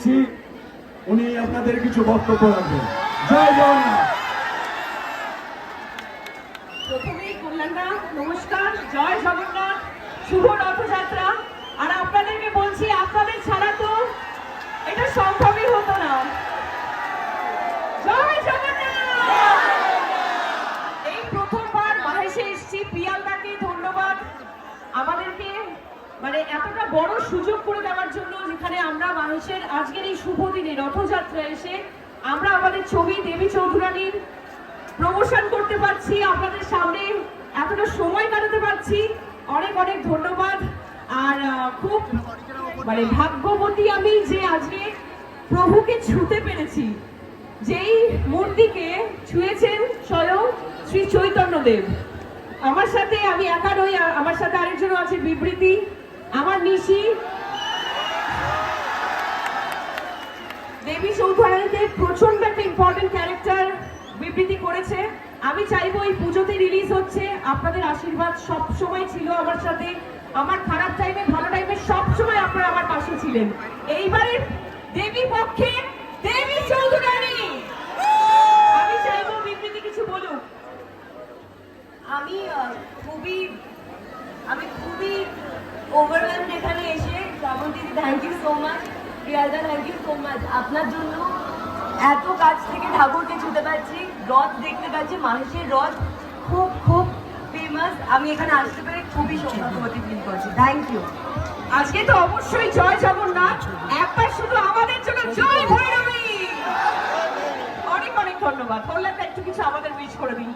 দিচ্ছি উনি আপনাদের কিছু বক্তব্য রাখবেন। জয় জগন্নাথ। প্রথমেই কল্যাণদা, নমস্কার, জয় জগন্নাথ, শুভ রথযাত্রা। মানে এতটা বড় সুযোগ করে দেওয়ার জন্য যেখানে আমরা মানুষের আজকের এই শুভ দিনে রথযাত্রা এসে আমরা আমাদের ছবি দেবী চৌধুরানীর প্রমোশন করতে পারছি, আপনাদের সামনে এতটা সময় কাটাতে পারছি। অনেক অনেক ধন্যবাদ। আর খুব মানে ভাগ্যবতী আমি যে আজকে প্রভুকে ছুতে পেরেছি, যেই মূর্তিকে ছুঁয়েছেন স্বয়ং শ্রী চৈতন্যদেব। আমার সাথে আমি একা নই, আমার সাথে আরেকজনও আছে, বিবৃতি। আমার নিশি। দেবী চৌধুরানীতে প্রচণ্ড একটা ইম্পর্টেন্ট ক্যারেক্টার বিবৃতি করেছে। আমি চাইব এই পুজোতে রিলিজ হচ্ছে। আপনাদের আশীর্বাদ সব সময় ছিল আমার সাথে। আমার খারাপ টাইমে ভালো টাইমে সব সময় আপনারা আমার পাশে ছিলেন। এইবারের দেবী পক্ষে দেবী চৌধুরানী আমি চাইব বিবৃতি কিছু বলুক আমি আহ, খুবই আমি খুবই ওভারওয়েলড এখানে এসে Srabanti thank you so much প্রিয়াদা thank you so much আপনার জন্য এত কাছ থেকে ঠাকুরকে ছুতে পারছি, রথ দেখতে পাচ্ছি, মানুষের রথ। খুব খুব ফেমাস আমি এখানে আসতে পেরে খুবই সৌভাগ্যবতী ফিল করছি। থ্যাংক ইউ আজকে তো অবশ্যই জয় জগন্নাথ। একবার শুধু আমাদের জন্য জয় ভৈরবী। অনেক অনেক ধন্যবাদ। কল্যাণটা একটু কিছু আমাদের উইশ করে দিন।